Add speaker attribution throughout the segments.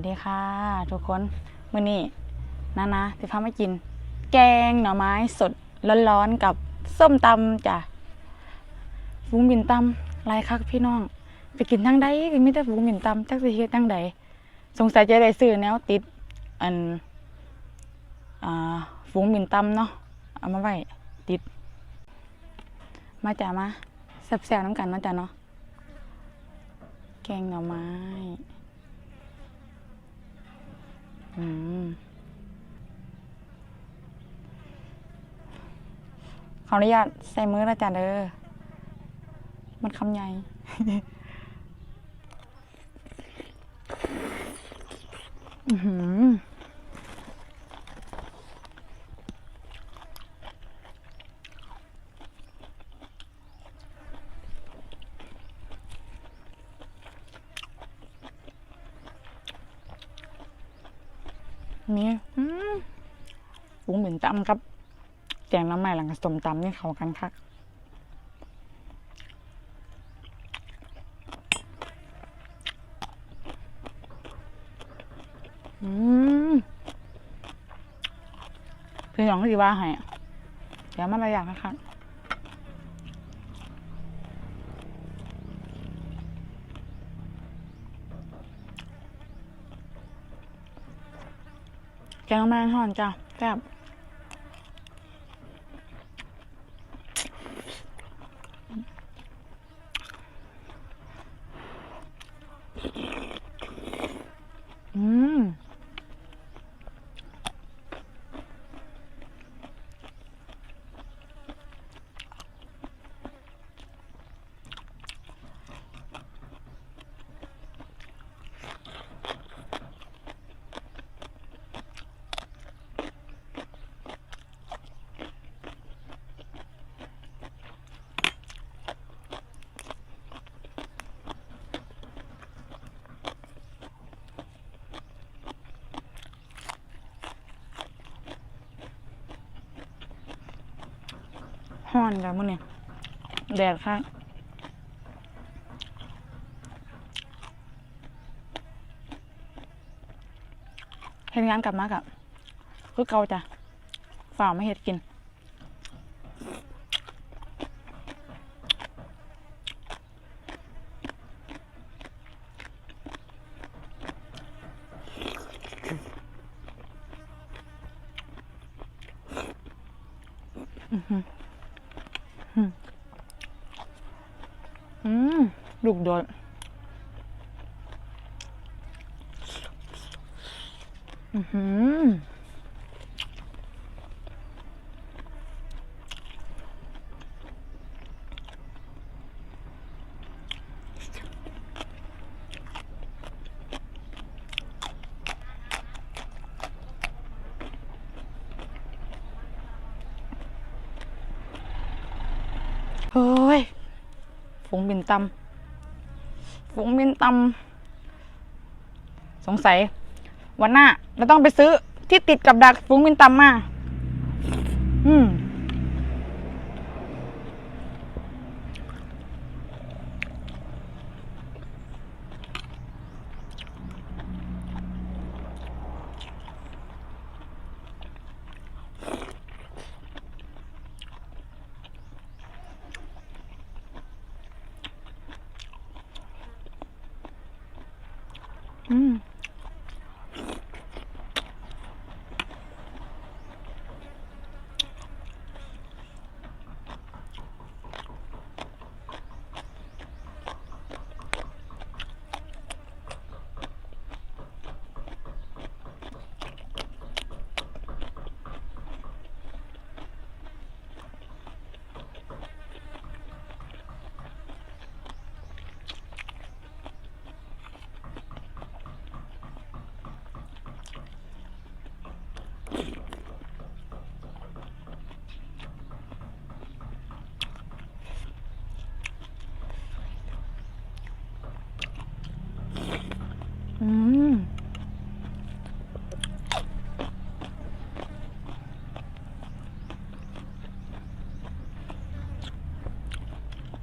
Speaker 1: สวัสดีค่ะ ทุกคนมื้อนี้นะนะสิพามากิน แกงหน่อไม้สดร้อนๆกับส้มตำจ้ะฟูงบินตำลายคักพี่น้อง ไปกินทั้งใดก็มีแต่ฟูงบินตำจักสิเฮ็ดจังใดสงสัยจะได้ซื้อแนวติดอันอ่าฟูงบินตำเนาะเอามาไว้ติด มาจ้ะมาแซ่บๆน้ำกันเนาะจ้ะเนาะแกงหน่อไม้ ขออนุญาตใส่มือละจ้ะเด้อมันคำใหญ่อือหือ นี่อืมปุ้งเหมือนตำครับ แกงน้ำใหม่หลังกับสมตำนี่เขากันคักอืมพี่น้องที่ว่าให้อะเดี๋ยวมันอะไรอย่างนะคะ แกงแมงห่อนจ้ะแซ่บอืม ห้อนกันมื้อนี้แดดค่ะเฮ็ดงานกลับมากับคือเกาจ้ะฝ่าไม่เฮ็ดกิน อื มลูกโดดอือหือเฮ้ย ฝูงบินตำฝูงบินตำสงสัย วันหน้าเราต้องไปซื้อที่ติดกับดักฝูงบินตำมา อืม อื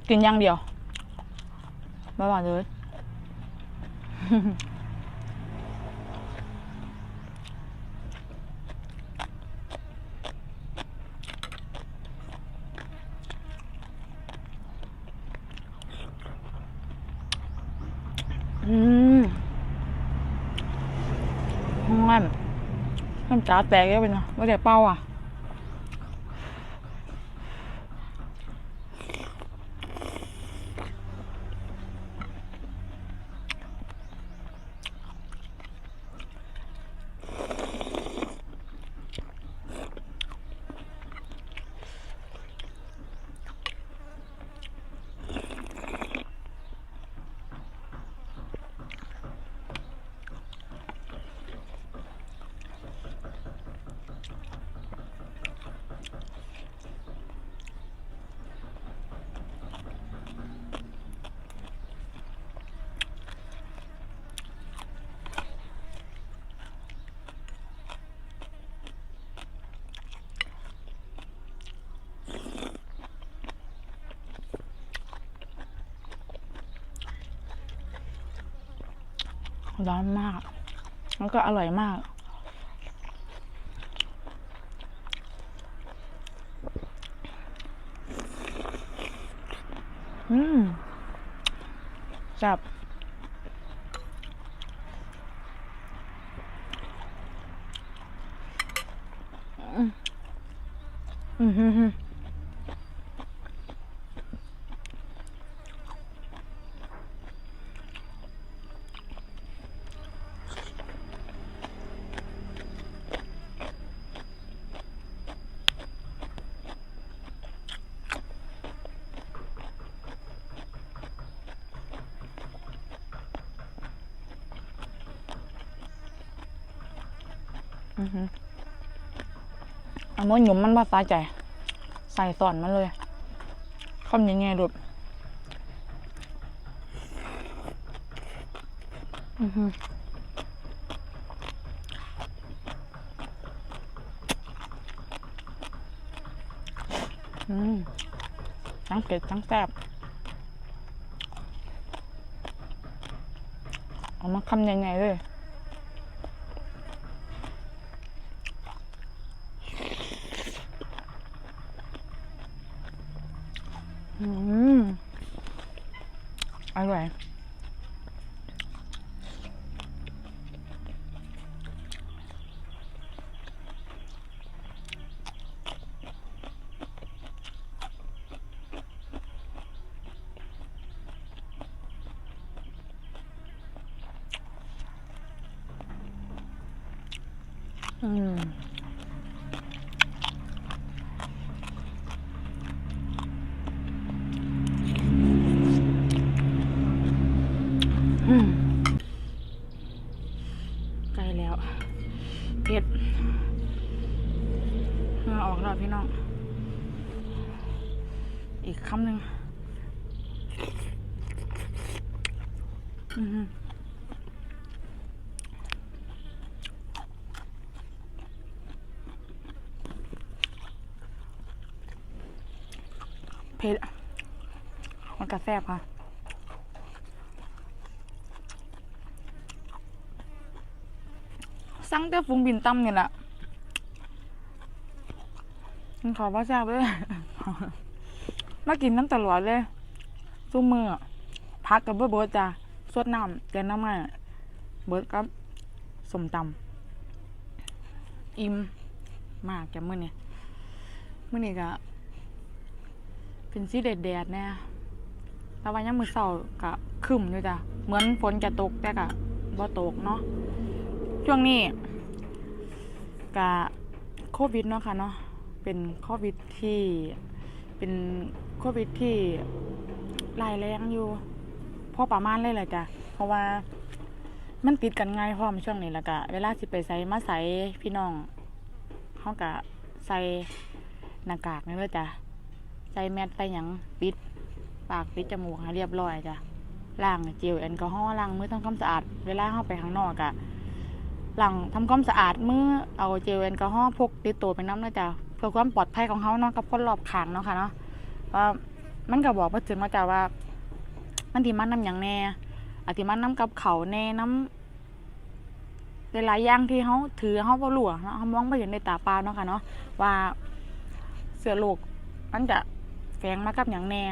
Speaker 1: กินย่างเดียวไม่หวานเลย อืมห้องมันจ้าแตกแล้วไปเนาะไม่ได้เป้าอ่ะ ร้อนมาก แล้วก็อร่อยมาก อืมจับอืมอืม อันมันหยุ่มมันบ่สาใจ ใส่สอนมันเลยคำยังไงดุดอือหืออืมทั้งเผ็ดทั้งแซ่บเอามาคำยังไงเลย อืมอ ร่อย อืม อืมใกล้แล้วเผ็ดเหงื่อออกแล้วพี่น้อง อีกคำหนึ่งเผ็ดมันกระแซบค่ะสั่งแต่ฟุ้งบินตั้มนี่ยแหละมันขอว่าแซ่บเลย มากินน้ำตลอดเลยซุ้มมืออพักกับเบอร์เบิร์ดจ้ะสดน้ำแกงน้ำมันเบิร์ดกับสมตำอิ่มมากแกมื้อนี้มื้อนี้ก็เป็นสีแดดแดดแน่แต่ว่ายังมือเศร้าก็ครึมอยู่จ้ะเหมือนฝนจะตกแต่ก็บ่ตกเนาะช่วงนี้กะโควิดเนาะค่ะเนาะเป็นโควิดที่เป็น โควิดที่รายแรงอยู่พอประมาณเลยแหละจ้ะเพราะว่ามันติดกันง่ายพร้อมช่วงนี้แล้วก็เวลาสิไปใส่มาใส่พี่น้องเขากะใส่หน้ากากนี่เลยจ้ะใส่แมสใส่หยังปิด ปากปิดจมูกให้เรียบร้อยจ้ะล้างเจลแอลกอฮอล์ล้างมือทำความสะอาด เวลาเข้าไปข้างนอกอะหลังทำความสะอาดมือเอาเจลแอลกอฮอล์พกติดตัวไปน้ำนะจ๊ะเพื่อความปลอดภัยของเขาเนาะกับคนรอบข้างเนาะค่ะเนาะ ว่ามันก็บอกมาถึงมาจะว่า มันที่มันน้ำอย่างแน่อาทิมันน้ำกับเขาแน่น้ำหลายอย่างที่เขาถือเขาบ่รู้อะเนาะเขามองไม่เห็นในตาเปล่าเนาะค่ะเนาะว่าเสือโลกมันจะแฝงมากับอย่างแน่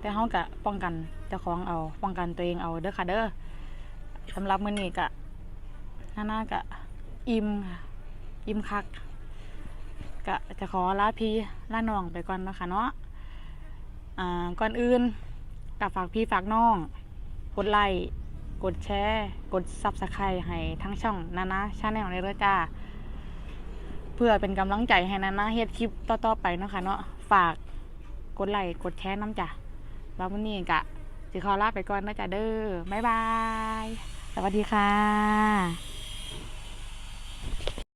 Speaker 1: แต่เขากะป้องกันเจ้าของเอาป้องกันตัวเองเอาเด้อค่ะเด้อสำหรับมื้อนี้กะน่าน่ากะอิ่มค่ะอิ่มคักก็จะขอลาพี่ลาน้องไปก่อนนะคะเนาะ อ่าก่อนอื่นกับฝากพี่ฝากน้อง กดไลค์กดแชร์กดซับสไครต์ให้ทั้งช่องนานะชาแนลในเรือจ้า เพื่อเป็นกำลังใจให้นานะเฮ็ดคลิปต่อๆไปเนาะค่ะเนาะฝากกดไลค์กดแชร์น้ำจ้ะแล้ววันนี้กะสิขอลาไปก่อนนะจ้ะเด้อบ๊ายบาย สวัสดีค่ะ